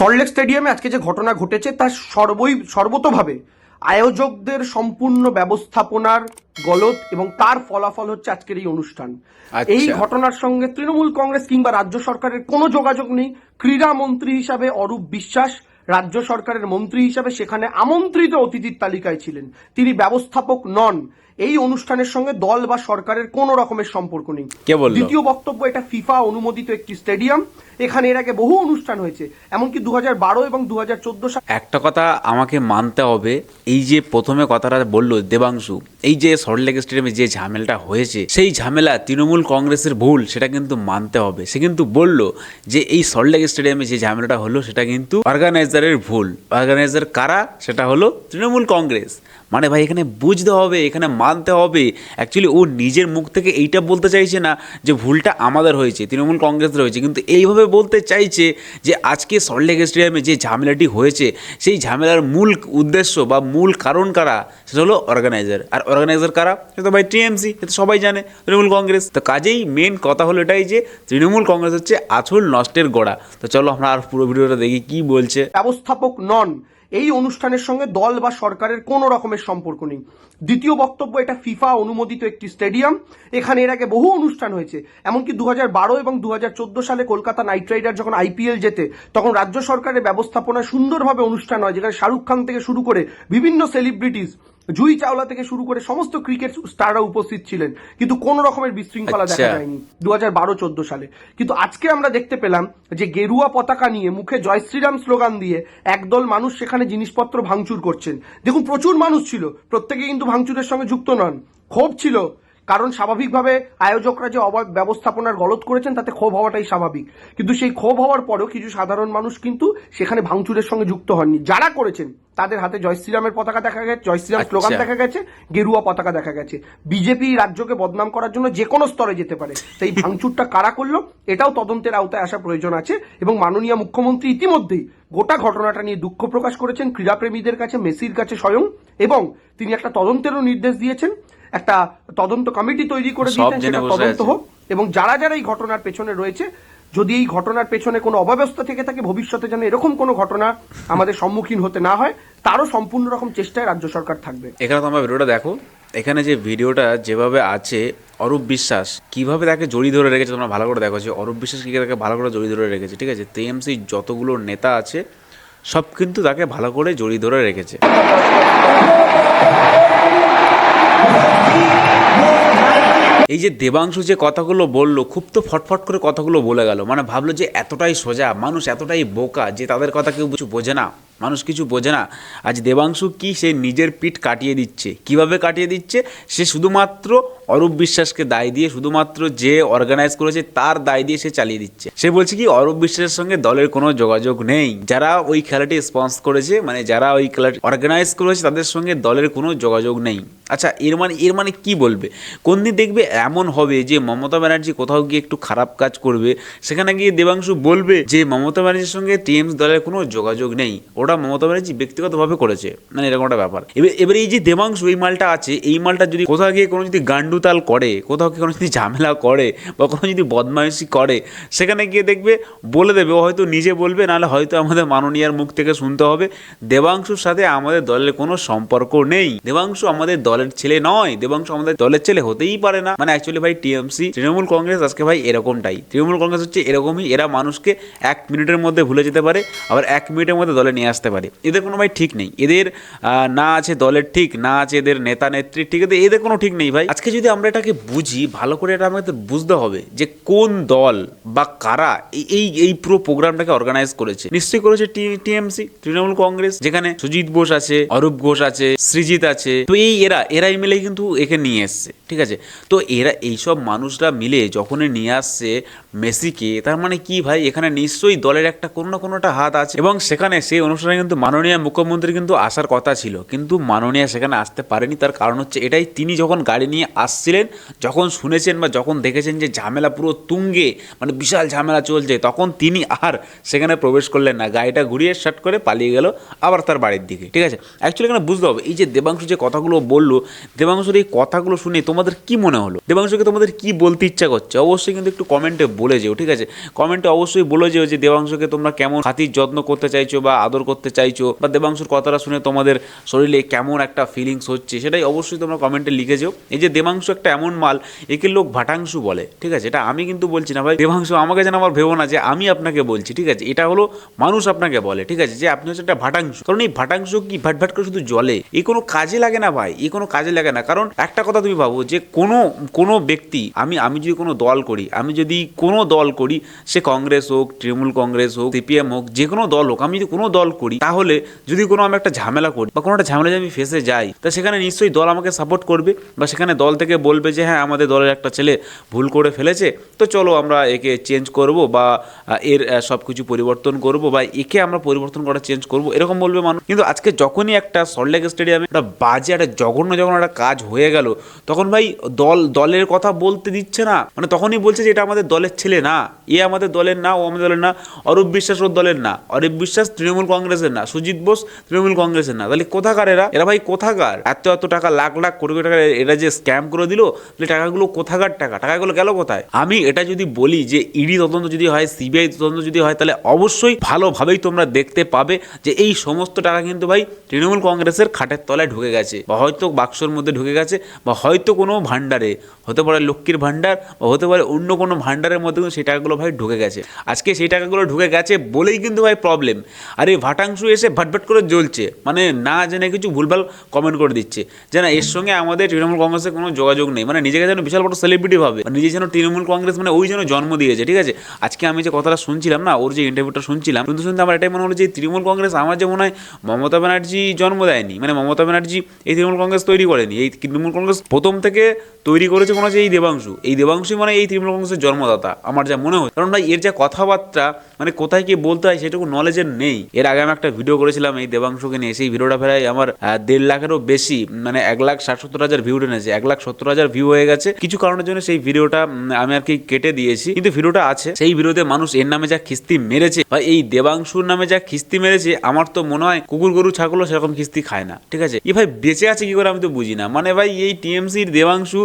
সল্টলেক স্টেডিয়ামে আজকে যে ঘটনা ঘটেছে তা সর্বই সর্বতভাবে আয়োজকদের সম্পূর্ণ ব্যবস্থাপনার গলত এবং তার ফলাফল হচ্ছে আজকের এই অনুষ্ঠান। আচ্ছা। এই ঘটনার সঙ্গে তৃণমূল কংগ্রেস কিংবা রাজ্য সরকারের কোনো যোগাযোগ নেই। ক্রীড়া মন্ত্রী হিসাবে অরূপ বিশ্বাস রাজ্য সরকারের মন্ত্রী হিসাবে সেখানে আমন্ত্রিত অতিথির তালিকায় ছিলেন। তিনি ব্যবস্থাপক নন। এই অনুষ্ঠানের সঙ্গে দল বা সরকারের কোনো রকমের সম্পর্ক নেই? দ্বিতীয় বক্তব্য এটা ফিফা অনুমোদিত একটি স্টেডিয়াম। এখানে এর আগে বহু অনুষ্ঠান হয়েছে এমনকি দু বারো এবং দু সালে একটা কথা আমাকে মানতে হবে এই যে প্রথমে কথাটা বলল দেবাংশু এই যে সল্টলেক স্টেডিয়ামে যে ঝামেলাটা হয়েছে সেই ঝামেলা তৃণমূল কংগ্রেসের ভুল সেটা কিন্তু মানতে হবে। সে কিন্তু বলল যে এই সল্টলেক স্টেডিয়ামে যে ঝামেলাটা হলো সেটা কিন্তু অর্গানাইজারের ভুল। অর্গানাইজার কারা? সেটা হলো তৃণমূল কংগ্রেস। মানে ভাই, এখানে বুঝতে হবে, এখানে মানতে হবে। অ্যাকচুয়ালি ও নিজের মুখ থেকে এইটা বলতে চাইছে না যে, ভুলটা আমাদের হয়েছে, তৃণমূল কংগ্রেসের হয়েছে। কিন্তু এইভাবে বলতে চাইছে যে, আজকে সল্টলেক স্টেডিয়ামে যে ঝামেলাটি হয়েছে, সেই ঝামেলার মূল উদ্দেশ্য বা মূল কারণ কারা? সেটা হলো অর্গানাইজার আর অর্গানাইজার কারা? সেটা তো ভাই টিএমসি এটা সবাই জানে, তৃণমূল কংগ্রেস। তো কাজেই মেন কথা হলো এটাই যে, তৃণমূল কংগ্রেস হচ্ছে আছল নষ্টের গোড়া। তো চলো আমরা আর পুরো ভিডিওটা দেখি কি বলছে। ব্যবস্থাপক নন এই অনুষ্ঠানের সঙ্গে দল বা সরকারের কোনো রকমের সম্পর্ক নেই। দ্বিতীয় বক্তব্য, এটা ফিফা অনুমোদিত একটি স্টেডিয়াম। এখানে এর আগে বহু অনুষ্ঠান হয়েছে। এমনকি দু বারো এবং দু হাজার চোদ্দ সালে কলকাতা নাইট রাইডার যখন আইপিএল জেতে, তখন রাজ্য সরকারের ব্যবস্থাপনায় সুন্দরভাবে অনুষ্ঠান হয়, যেখানে শাহরুখ খান থেকে শুরু করে বিভিন্ন সেলিব্রিটিস জুই চাওলা থেকে শুরু করে সমস্ত ক্রিকেট স্টাররা উপস্থিত ছিলেন। কিন্তু কোন রকমের বিশৃঙ্খলা দেখা আচ্ছা। যায়নি দু হাজার বারো চোদ্দ সালে। কিন্তু আজকে আমরা দেখতে পেলাম যে গেরুয়া পতাকা নিয়ে মুখে জয় শ্রীরাম স্লোগান দিয়ে একদল মানুষ সেখানে জিনিসপত্র ভাঙচুর করছেন। দেখুন প্রচুর মানুষ ছিল। প্রত্যেকে কিন্তু ভাঙচুরের সঙ্গে যুক্ত নন। ক্ষোভ ছিল। কারণ স্বাভাবিকভাবে আয়োজকরা যে ব্যবস্থাপনার গলত করেছেন তাতে ক্ষোভ হওয়াটাই স্বাভাবিক। কিন্তু সেই ক্ষোভ হওয়ার পরেও কিছু সাধারণ মানুষ কিন্তু সেখানে ভাঙচুরের সঙ্গে যুক্ত হননি। যারা করেছেন তাদের হাতে জয় শ্রীরামের পতাকা দেখা গেছে জয় শ্রীরাম স্লোগান আচ্ছা। দেখা গেছে গেরুয়া পতাকা দেখা গেছে। বিজেপি রাজ্যকে বদনাম করার জন্য যে কোনো স্তরে যেতে পারে। সেই ভাঙচুরটা কারা করল এটাও তদন্তের আওতায় আসা প্রয়োজন আছে এবং মাননীয় মুখ্যমন্ত্রী ইতিমধ্যেই গোটা ঘটনাটা নিয়ে দুঃখ প্রকাশ করেছেন। ক্রীড়াপ্রেমীদের কাছে মেসির কাছে স্বয়ং এবং তিনি একটা তদন্তেরও নির্দেশ দিয়েছেন। একটা তদন্ত কমিটি তৈরি করে দিয়েছেন সেটা তদন্ত হোক এবং যারা যারা এই ঘটনার পেছনে রয়েছে যদি এই ঘটনার পেছনে কোনো অব্যবস্থা থেকে থাকে ভবিষ্যতে যেন এরকম কোনো ঘটনা আমাদের সম্মুখীন হতে না হয় তারও সম্পূর্ণ রকম চেষ্টায় রাজ্য সরকার থাকবে। এখানে তোমরা ভিডিওটা দেখো। এখানে যে ভিডিওটা যেভাবে আছে অরূপ বিশ্বাস কীভাবে তাকে জড়িয়ে ধরে রেখেছে তোমরা ভালো করে দেখো। যে অরূপ বিশ্বাস কী তাকে ভালো করে জড়িয়ে ধরে রেখেছে ঠিক আছে? টিএমসি যতগুলো নেতা আছে সব কিন্তু তাকে ভালো করে জড়িয়ে ধরে রেখেছে। এই যে দেবাংশু যে কথাগুলো বলল, খুব তো ফটফট করে কথাগুলো বলে গেল। মানে ভাবলো যে এতটাই সোজা, মানুষ এতটাই বোকা যে তাদের কথা কেউ কিছু বোঝে না, মানুষ কিছু বোঝে না। আজ দেবাংশু কি সে নিজের পিঠ কাটিয়ে দিচ্ছে? কীভাবে কাটিয়ে দিচ্ছে? সে শুধুমাত্র অরূপ বিশ্বাসকে দায় দিয়ে শুধুমাত্র যে অর্গানাইজ করেছে, তার দায় দিয়ে সে চালিয়ে দিচ্ছে। সে বলছে কি, অরূপ বিশ্বাসের সঙ্গে দলের কোনো যোগাযোগ নেই। যারা ওই খেলাটি স্পন্স করেছে মানে যারা ওই খেলাটি অর্গানাইজ করেছে, তাদের সঙ্গে দলের কোনো যোগাযোগ নেই। আচ্ছা এর মানে এর মানে কি বলবে? কোন দিন দেখবে এমন হবে যে, মমতা ব্যানার্জি কোথাও গিয়ে একটু খারাপ কাজ করবে, সেখানে গিয়ে দেবাংশু বলবে যে, মমতা ব্যানার্জির সঙ্গে টিএমস দলের কোনো যোগাযোগ নেই। ওটা মমতা ব্যানার্জি ব্যক্তিগতভাবে করেছে। মানে এরকম একটা ব্যাপার। এবার এবার এই যে দেবাংশু, এই মালটা আছে, এই মালটা যদি কোথাও গিয়ে কোনো যদি গান্ডুতাল করে, কোথাও কোনো যদি ঝামেলা করে বা কোনো যদি বদমাইশি করে, সেখানে গিয়ে দেখবে, বলে দেবে হয়তো নিজে বলবে, নাহলে হয়তো আমাদের মাননীয়ার মুখ থেকে শুনতে হবে। দেবাংশুর সাথে আমাদের দলের কোনো সম্পর্ক নেই। দেবাংশু আমাদের দলের ছেলে নয়, দেবাংশু আমাদের দলের ছেলে হতেই পারে না। মানে অ্যাকচুয়ালি ভাই টিএমসি, তৃণমূল কংগ্রেস আজকে ভাই এরকমটাই। তৃণমূল কংগ্রেস হচ্ছে এরকমই, এরা মানুষকে এক মিনিটের মধ্যে ভুলে যেতে পারে, আবার এক মিনিটের মধ্যে দলে নিয়ে আসতে পারে। এদের কোনো ভাই ঠিক নেই। এদের না আছে দলের ঠিক, না আছে এদের নেতা নেত্রী ঠিক, এদের কোনো ঠিক নেই ভাই। আজকে যদি আমরা এটাকে বুঝি, ভালো করে এটা আমাদের বুঝতে হবে যে কোন দল বা কারা এই- এই পুরো প্রোগ্রামটাকে অর্গানাইজ করেছে। নিশ্চয়ই করেছে টিএমসি, তৃণমূল কংগ্রেস, যেখানে সুজিত বোস আছে, অরূপ ঘোষ আছে, সৃজিত আছে। তো এই এরা, এরাই মিলে কিন্তু একে নিয়ে এসছে, ঠিক আছে? তো এরা, এইসব মানুষরা মিলে যখনই নিয়ে আসছে মেসিকে, তার মানে কি ভাই? এখানে নিশ্চয়ই দলের একটা কোনো না কোনো একটা হাত আছে। এবং সেখানে সেই অনুষ্ঠানে কিন্তু মাননীয় মুখ্যমন্ত্রী কিন্তু আসার কথা ছিল। কিন্তু মাননীয় সেখানে আসতে পারেনি, তার কারণ হচ্ছে এটাই। তিনি যখন গাড়ি নিয়ে আসছিলেন, যখন শুনেছেন বা যখন দেখেছেন যে ঝামেলা পুরো তুঙ্গে মানে বিশাল ঝামেলা চলছে, তখন তিনি আর সেখানে প্রবেশ করলেন না। গাড়িটা ঘুরিয়ে শার্ট করে পালিয়ে গেল, আবার তার বাড়ির দিকে, ঠিক আছে? অ্যাকচুয়ালি এখানে বুঝতে হবে, এই যে দেবাংশু যে কথাগুলো বলল, দেবাংশুর এই কথাগুলো শুনে তোমাদের কি মনে হলো? দেবাংশুকে তোমাদের কি বলতে ইচ্ছা করছে? অবশ্যই কিন্তু একটু কমেন্টে বলে যেও, ঠিক আছে? কমেন্টে অবশ্যই বলে যেও যে দেবাংশুকে তোমরা কেমন হাতির যত্ন করতে চাইছো বা আদর করতে চাইছো, বা দেবাংশুর কথাটা শুনে তোমাদের শরীরে কেমন একটা ফিলিংস হচ্ছে, সেটাই অবশ্যই তোমরা কমেন্টে লিখে যেও। এই যে দেবাংশু একটা এমন মাল, একে লোক ভাটাংশু বলে, ঠিক আছে? এটা আমি কিন্তু বলছি না ভাই। দেবাংশু, আমাকে যেন আমার ভেবো না যে আমি আপনাকে বলছি, ঠিক আছে? এটা হলো মানুষ আপনাকে বলে, ঠিক আছে? যে আপনি হচ্ছে একটা ভাটাংশু। কারণ এই ভাটাংশু কি ভাট ভাট করে শুধু জলে এই কোনো কাজে লাগে না ভাই এই কোনো কাজে লাগে না। কারণ একটা কথা তুমি ভাবো যে কোনো কোনো ব্যক্তি, আমি আমি যদি কোনো দল করি, আমি যদি কোনো দল করি, সে কংগ্রেস হোক, তৃণমূল কংগ্রেস হোক, সিপিএম হোক, যে কোনো দল হোক, আমি যদি কোনো দল করি, তাহলে যদি কোনো আমি একটা ঝামেলা করি, বা কোনো একটা ঝামেলা যদি আমি ফেসে যাই, তা সেখানে নিশ্চয়ই দল আমাকে সাপোর্ট করবে, বা সেখানে দল থেকে বলবে যে হ্যাঁ আমাদের দলের একটা ছেলে ভুল করে ফেলেছে, তো চলো আমরা একে চেঞ্জ করব বা এর সব কিছু পরিবর্তন করব বা একে আমরা পরিবর্তন করা চেঞ্জ করব, এরকম বলবে মানুষ। কিন্তু আজকে যখনই একটা সল্টলেক স্টেডিয়ামে একটা বাজে, একটা জঘন্য যখন একটা কাজ হয়ে গেল, তখন ভাই দল, দলের কথা বলতে দিচ্ছে না। মানে তখনই বলছে যে এটা আমাদের দলের ছেলে না, এ আমাদের দলের না, ও আমাদের দলের না, অরূপ বিশ্বাস ওর দলের না, অরূপ বিশ্বাস তৃণমূল কংগ্রেসের না, সুজিত বোস তৃণমূল কংগ্রেসের না। তাহলে কোথাকার এরা? এরা ভাই কোথাকার? এত এত টাকা, লাখ লাখ কোটি কোটি টাকা, এরা যে স্ক্যাম করে দিল তাহলে টাকাগুলো কোথাকার টাকা? টাকাগুলো গেল কোথায়? আমি এটা যদি বলি যে ইডি তদন্ত যদি হয়, সিবিআই তদন্ত যদি হয়, তাহলে অবশ্যই ভালোভাবেই তোমরা দেখতে পাবে যে এই সমস্ত টাকা কিন্তু ভাই তৃণমূল কংগ্রেসের খাটের তলায় ঢুকে গেছে বা হয়তো বাক্সর মধ্যে ঢুকে গেছে বা হয়তো কোনো ভান্ডারে হতে পারে লক্ষ্মীর ভান্ডার বা হতে পারে অন্য কোনো ভান্ডারের মধ্যে কিন্তু সেই টাকাগুলো ভাই ঢুকে গেছে। আজকে সেই টাকাগুলো ঢুকে গেছে বলেই কিন্তু ভাই প্রবলেম আর এই ভাটাংশু এসে ভাটভাট করে জ্বলছে মানে না জেনে কিছু ভুলভাল কমেন্ট করে দিচ্ছে। যে না, এর সঙ্গে আমাদের তৃণমূল কংগ্রেসের কোনো যোগাযোগ নেই। মানে নিজেকে যেন বিশাল বড় সেলিব্রিটি ভাবে। নিজে যেন তৃণমূল কংগ্রেস মানে ওই যেন জন্ম দিয়েছে, ঠিক আছে? আজকে আমি যে কথাটা শুনছিলাম না, ওর যে ইন্টারভিউটা শুনছিলাম শুনতে শুনতে আমার এটাই মনে হলো যে তৃণমূল কংগ্রেস আমার যে মনে হয় মমতা ব্যানার্জি জন্ম দেয়নি। মানে মমতা ব্যানার্জি এই তৃণমূল কংগ্রেস তৈরি করেনি। এই তৃণমূল কংগ্রেস প্রথম থেকে তৈরি করেছে মনে হচ্ছে এই দেবাংশু। এই দেবাংশু মানে এই তৃণমূল কংগ্রেসের জন্মদাতা, আমার যা মনে হয় কারণ ভাই, এর যা কথাবার্তা মানে কোথায় কি বলতে হয় সেটুকু নলেজের নেই। এর আগে আমি একটা ভিডিও করেছিলাম এই দেবাংশুকে নিয়ে। সেই ভিডিওটা প্রায় আমার দেড় লাখেরও বেশি মানে এক লাখ ষাট সত্তর হাজার ভিউ টেনেছে, এক লাখ সত্তর হাজার ভিউ হয়ে গেছে। কিছু কারণের জন্য সেই ভিডিওটা আমি আর কি কেটে দিয়েছি। কিন্তু ভিডিওটা আছে। সেই ভিডিওতে মানুষ এর নামে যা খিস্তি মেরেছে বা এই দেবাংশুর নামে যা খিস্তি মেরেছে, আমার তো মনে হয় কুকুর গরু, ছাগলও সেরকম খিস্তি খায় না। ঠিক আছে? এ ভাই, বেঁচে আছে কি করে আমি তো বুঝি না। মানে ভাই, এই টিএমসির দেবাংশু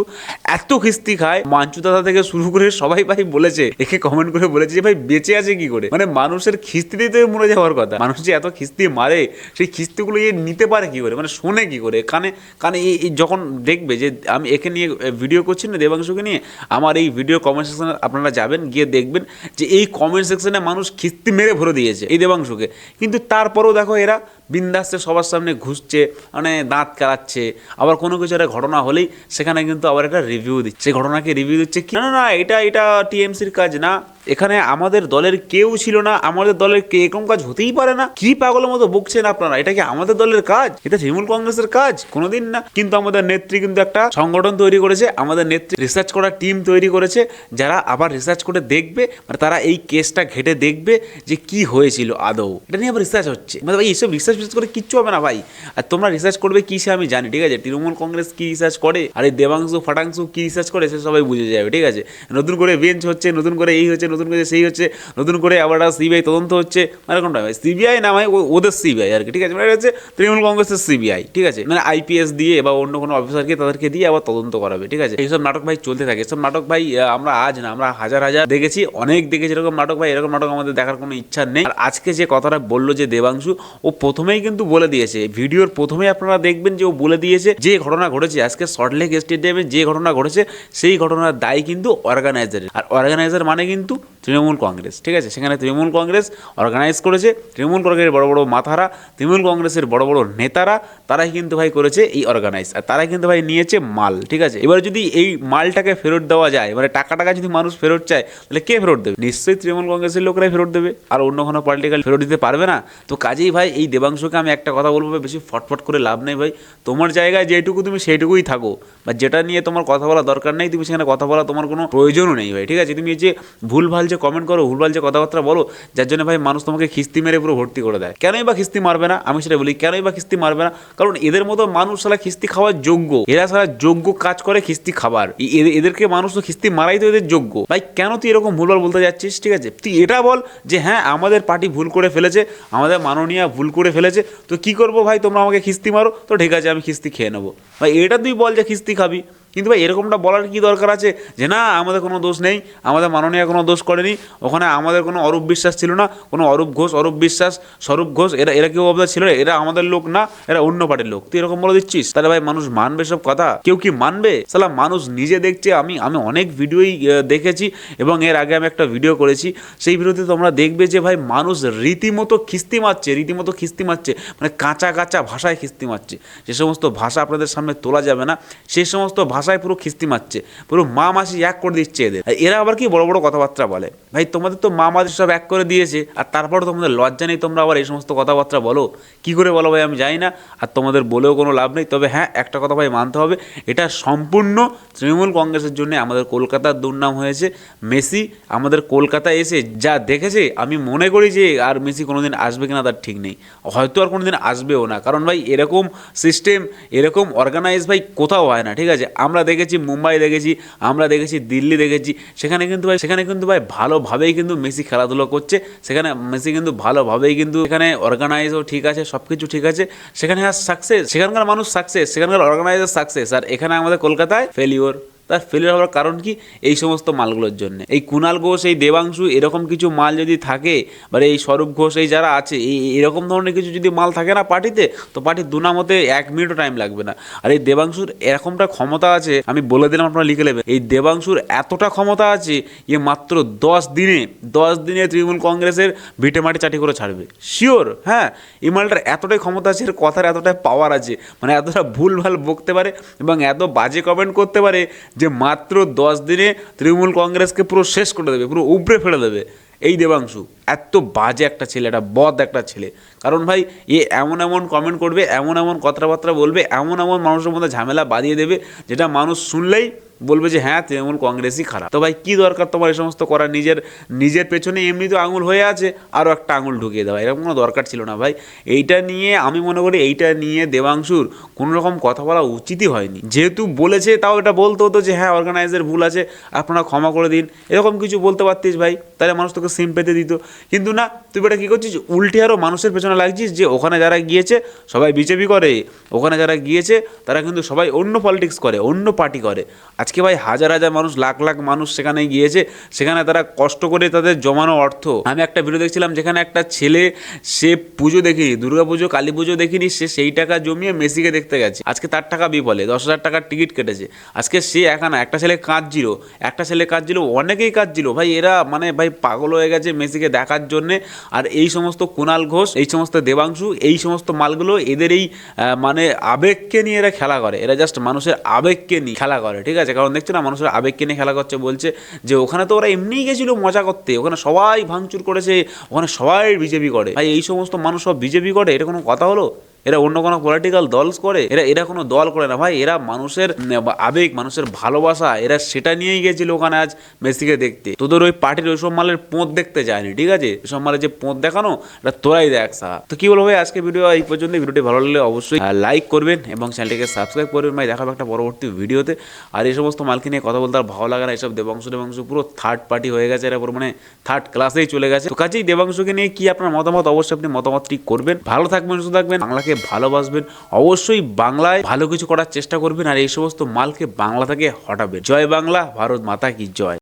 এত খিস্তি খায়, মাঞ্চু দাদা থেকে শুরু করে সবাই ভাই বলেছে, একে কমেন্ট করে বলেছে যে ভাই, বেঁচে আছে কি করে? মানে মানুষের খিস্তি দিতে মরে যাওয়ার কথা। মানুষ যে এত খিস্তি মারে, সেই খিস্তিগুলো এ নিতে পারে কি করে? মানে শোনে কি করে? কানে কানে এই যখন দেখবে যে আমি একে নিয়ে ভিডিও করছেন না দেবাংশুকে নিয়ে? আমার এই ভিডিও কমেন্ট সেকশনে আপনারা যাবেন, গিয়ে দেখবেন যে এই কমেন্ট সেকশনে মানুষ খিস্তি মেরে ভরে দিয়েছে এই দেবাংশুকে। কিন্তু তারপরেও দেখো এরা বিন্দাসে সবার সামনে ঘুষছে মানে দাঁত কালাচ্ছে। আবার কোনো কিছু একটা ঘটনা হলেই সেখানে কিন্তু আবার একটা রিভিউ দিচ্ছে। ঘটনাকে রিভিউ দিচ্ছে কি? না না এটা এটা টিএমসির কাজ না। এখানে আমাদের দলের কেউ ছিল না। আমাদের দলের কে এরকম কাজ হতেই পারে না। কি পাগলের মতো বকছেন আপনারা? এটা কি আমাদের দলের কাজ? এটা তৃণমূল কংগ্রেসের কাজ? কোনোদিন না। কিন্তু আমাদের নেত্রী কিন্তু একটা সংগঠন তৈরি করেছে। আমাদের নেত্রী রিসার্চ করা টিম তৈরি করেছে। যারা আবার রিসার্চ করে দেখবে মানে তারা এই কেসটা ঘেটে দেখবে যে কি হয়েছিল আদৌ। এটা নিয়ে আবার রিসার্চ হচ্ছে। মানে এইসব রিসার্চ ফিসার্চ করে কিচ্ছু হবে না ভাই। আর তোমরা রিসার্চ করবে কি সে আমি জানি, ঠিক আছে? তৃণমূল কংগ্রেস কি রিসার্চ করে? আর এই দেবাংশু, ফাটাংশু কি রিসার্চ করে সে সবাই বুঝে যাবে, ঠিক আছে? নতুন করে বেঞ্চ হচ্ছে, নতুন করে এই হচ্ছে, নতুন করে সেই হচ্ছে, নতুন করে আবার সিবিআই তদন্ত হচ্ছে। মানে কোনটা ভাই? সিবিআই না ও- ওদের সিবিআই আর কি, ঠিক আছে? মানে হচ্ছে তৃণমূল কংগ্রেসের সিবিআই ঠিক আছে? মানে আইপিএস দিয়ে বা অন্য কোনো অফিসারকে তাদেরকে দিয়ে আবার তদন্ত করাবে, ঠিক আছে? এইসব নাটক ভাই চলতে থাকে এসব নাটক ভাই আমরা আজ না, আমরা হাজার হাজার দেখেছি, অনেক দেখেছি, এরকম নাটক ভাই, এরকম নাটক আমাদের দেখার কোনো ইচ্ছা নেই। আর আজকে যে কথাটা বলল যে দেবাংশু, ও প্রথমেই কিন্তু বলে দিয়েছে। ভিডিওর প্রথমে আপনারা দেখবেন যে ও বলে দিয়েছে যে ঘটনা ঘটেছে। আজকে সল্টলেক স্টেডিয়ামে যে ঘটনা ঘটেছে, সেই ঘটনার দায় কিন্তু অর্গানাইজারের আর অর্গানাইজার মানে কিন্তু তৃণমূল কংগ্রেস। ঠিক আছে? সেখানে তৃণমূল কংগ্রেস অর্গানাইজ করেছে। তৃণমূল কংগ্রেসের বড় বড় মাথারা, তৃণমূল কংগ্রেসের বড় বড় নেতারা, তারাই কিন্তু ভাই করেছে এই অর্গানাইজ আর তারাই কিন্তু ভাই নিয়েছে মাল। ঠিক আছে? এবার যদি এই মালটাকে ফেরত দেওয়া যায় মানে টাকা টাকা যদি মানুষ ফেরত চায়, তাহলে কে ফেরত দেবে? নিশ্চয়ই তৃণমূল কংগ্রেসের লোকরাই ফেরত দেবে। আর অন্য কোনো পলিটিক্যাল ফেরত দিতে পারবে না। তো কাজেই ভাই এই দেবাংশকে আমি একটা কথা বলব বেশি ফটফট করে লাভ নেই ভাই। তোমার জায়গায় যেটুকু তুমি সেইটুকুই থাকো, বা যেটা নিয়ে তোমার কথা বলা দরকার নেই, তুমি সেখানে কথা বলা তোমার কোনো প্রয়োজনও নেই ভাই, ঠিক আছে? তুমি এই যে ভুলভাল যে কমেন্ট করো, ভুলভাল যে কথাবার্তা বলো, যার জন্য ভাই মানুষ তোমাকে খিস্তি মেরে পুরো ভর্তি করে দেয়। কেনই বা খিস্তি মারবে না? আমি সেটা বলি, কেনই বা খিস্তি মারবে না? কারণ এদের মতো মানুষ সালা খিস্তি খাওয়ার যোগ্য। এরা সারা যোগ্য কাজ করে খিস্তি খাবার। এদেরকে মানুষ তো খিস্তি মারাই তো এদের যোগ্য। ভাই, কেন তুই এরকম ভুলভাল বলতে যাচ্ছিস? ঠিক আছে? তুই এটা বল যে হ্যাঁ আমাদের পার্টি ভুল করে ফেলেছে, আমাদের মাননীয়া ভুল করে ফেলেছে তো কি করব ভাই? তোমরা আমাকে খিস্তি মারো। তো ঠিক আছে, আমি খিস্তি খেয়ে নেব। ভাই, এটা তুই বল যে খিস্তি খাবি। কিন্তু ভাই, এরকমটা বলার কি দরকার আছে? যে না, আমাদের কোনো দোষ নেই, আমাদের মাননীয় কোনো দোষ করেনি, ওখানে আমাদের কোনো অরূপ বিশ্বাস ছিল না, কোনো অরূপ ঘোষ, অরূপ বিশ্বাস, স্বরূপ ঘোষ, এরা এরা কেউ আপনার ছিল এরা আমাদের লোক না, এরা অন্য পার্টির লোক। তুই এরকম বলে দিচ্ছিস? তাহলে ভাই, মানুষ মানবে সব কথা? কেউ কি মানবে? সালা, মানুষ নিজে দেখছে, আমি আমি অনেক ভিডিওই দেখেছি, এবং এর আগে আমি একটা ভিডিও করেছি, সেই ভিডিওতে তোমরা দেখবে যে ভাই, মানুষ রীতিমতো খিস্তি মারছে, রীতিমতো খিস্তি মারছে মানে কাঁচা কাঁচা ভাষায় খিস্তি মারছে। যে সমস্ত ভাষা আপনাদের সামনে তোলা যাবে না সেই সমস্ত ভাষায় পুরো খিস্তি মারছে, পুরো মা মাসি এক করে দিচ্ছে এদের। এরা আবার কি বড় বড় কথাবার্তা বলে? ভাই, তোমাদের তো মা মাসি সব এক করে দিয়েছে, আর তারপরে তোমাদের লজ্জা নেই তোমরা আবার এই সমস্ত কথাবার্তা বলো? কি করে বলো ভাই, আমি জানি না, আর তোমাদের বলেও কোনো লাভ নেই। তবে হ্যাঁ একটা কথা ভাই মানতে হবে, এটা সম্পূর্ণ তৃণমূল কংগ্রেসের জন্য আমাদের কলকাতার দুর্নাম হয়েছে। মেসি আমাদের কলকাতায় এসে যা দেখেছে, আমি মনে করি যে আর মেসি কোনোদিন আসবে কিনা তার ঠিক নেই। হয়তো আর কোনোদিন আসবেও না। কারণ ভাই, এরকম সিস্টেম এরকম অর্গানাইজ ভাই কোথাও হয় না, ঠিক আছে? আমরা দেখেছি মুম্বাই দেখেছি, আমরা দেখেছি দিল্লি দেখেছি। সেখানে কিন্তু ভাই, সেখানে কিন্তু ভাই ভালোভাবেই কিন্তু মেসি খেলাধুলো করছে। সেখানে মেসি কিন্তু ভালোভাবেই কিন্তু এখানে অর্গানাইজও ঠিক আছে সব কিছু ঠিক আছে। সেখানে আর সাকসেস সেখানকার মানুষ সাকসেস সেখানকার অর্গানাইজার সাকসেস আর এখানে আমাদের কলকাতায় ফেলিওর তার ফেলিওর হওয়ার কারণ কি? এই সমস্ত মালগুলোর জন্য। এই কুণাল ঘোষ, এই দেবাংশু, এরকম কিছু মাল যদি থাকে, বা এই স্বরূপ ঘোষ, এই যারা আছে, এই এরকম ধরনের কিছু যদি মাল থাকে না পার্টিতে, তো পার্টির দুনাম হতে এক মিনিটও টাইম লাগবে না। আর এই দেবাংশুর এরকমটা ক্ষমতা আছে, আমি বলে দিলাম আপনারা লিখে নেবেন। এই দেবাংশুর এতটা ক্ষমতা আছে যে মাত্র দশ দিনে দশ দিনে তৃণমূল কংগ্রেসের ভিটে মাটি চাটি করে ছাড়বে। শিওর হ্যাঁ এই মালটার এতটাই ক্ষমতা আছে, এর কথার এতটাই পাওয়ার আছে মানে এতটা ভুল ভালো বকতে পারে, এবং এত বাজে কমেন্ট করতে পারে যে মাত্র দশ দিনে তৃণমূল কংগ্রেসকে পুরো শেষ করে দেবে, পুরো উপড়ে ফেলে দেবে। এই দেবাংশু, এত বাজে একটা ছেলে, একটা বদ একটা ছেলে। কারণ ভাই, এ এমন এমন কমেন্ট করবে, এমন এমন কথাবার্তা বলবে, এমন এমন মানুষের মধ্যে ঝামেলা বাড়িয়ে দেবে, যেটা মানুষ শুনলেই বলবে যে হ্যাঁ তৃণমূল কংগ্রেসই খারাপ। তো ভাই, কী দরকার তোমার এই সমস্ত করা নিজের নিজের পেছনে এমনি তো আঙুল হয়ে আছে আরও একটা আঙুল ঢুকিয়ে দেওয়া। এরকম কোনো দরকার ছিল না ভাই। এইটা নিয়ে আমি মনে করি এইটা নিয়ে দেবাংশুর কোনো রকম কথা বলা উচিতই হয়নি। যেহেতু বলেছে, তাও এটা বলতে হতো যে হ্যাঁ অর্গানাইজার ভুল আছে, আপনারা ক্ষমা করে দিন। এরকম কিছু বলতে পারতিস ভাই, তাহলে মানুষ তোকে সিম পেতে দিত। কিন্তু না, তুই এটা কী করছিস? উল্টে আরও মানুষের পেছনে লাগছিস যে, ওখানে যারা গিয়েছে, সবাই বিজেপি করে। ওখানে যারা গিয়েছে, তারা কিন্তু সবাই অন্য পলিটিক্স করে, অন্য পার্টি করে। আজকে ভাই হাজার হাজার মানুষ, লাখ লাখ মানুষ সেখানে গিয়েছে। সেখানে তারা কষ্ট করে তাদের জমানো অর্থ। আমি একটা ভিডিও দেখছিলাম যেখানে একটা ছেলে, সে পুজো দেখিনি, দুর্গা পুজো, কালী পুজো দেখিনি, সে সেই টাকা জমিয়ে মেসিকে দেখতে গেছে। আজকে তার টাকা বিফলে, দশ হাজার টাকার টিকিট কেটেছে। আজকে সে একা না, একটা ছেলে কাঁদছিল, একটা ছেলে কাঁদছিল, অনেকেই কাঁদছিল। ভাই, এরা মানে ভাই পাগল হয়ে গেছে মেসিকে দেখার জন্যে। আর এই সমস্ত কুণাল ঘোষ, এই সমস্ত দেবাংশু, এই সমস্ত মালগুলো এদের এই মানে আবেগকে নিয়ে এরা খেলা করে। এরা জাস্ট মানুষের আবেগকে নিয়ে খেলা করে, ঠিক আছে? কারণ দেখছে না, মানুষের আবেগকে নিয়ে খেলা করছে, বলছে যে ওখানে তো ওরা এমনিই গেছিল মজা করতে, ওখানে সবাই ভাঙচুর করেছে, ওখানে সবাই বিজেপি করে। ভাই, এই সমস্ত মানুষ সব বিজেপি করে, এটা কোনো কথা হলো? এরা অন্য কোনো পলিটিক্যাল দল করে? এরা এরা কোনো দল করে না। ভাই, এরা মানুষের আবেগ, মানুষের ভালোবাসা, এরা সেটা নিয়েই গেছিল ওখানে আজ মেসিকে দেখতে। তোদের ওই পার্টির ওইসব মালের পোঁত দেখতে যায়নি, ঠিক আছে? ওইসব মালের যে পোঁত দেখানো এটা তোরাই দেখ সাহা তো কি বলব ভাই, আজকে ভিডিও এই পর্যন্ত ভিডিওটি ভালো লাগলে অবশ্যই লাইক করবেন এবং চ্যানেলটিকে সাবস্ক্রাইব করবেন। ভাই দেখাবো একটা পরবর্তী ভিডিওতে আর এই সমস্ত মালকে নিয়ে কথা বলতে আর ভালো লাগে না, এইসব দেবাংশ দেবাংশ পুরো থার্ড পার্টি হয়ে গেছে। এরা পুরো মানে থার্ড ক্লাসেই চলে গেছে। তো কাজেই দেবাংশকে নিয়ে কি আপনার মতামত? অবশ্যই আপনি মতামতটি করবেন। ভালো থাকবেন, সুস্থ থাকবেন। বাংলাকে ভালোবাসবেন, অবশ্যই বাংলায় ভালো কিছু করার চেষ্টা করবেন আর এই সমস্ত মালকে বাংলা থেকে হটাবেন। জয় বাংলা, ভারত মাতা কি জয়।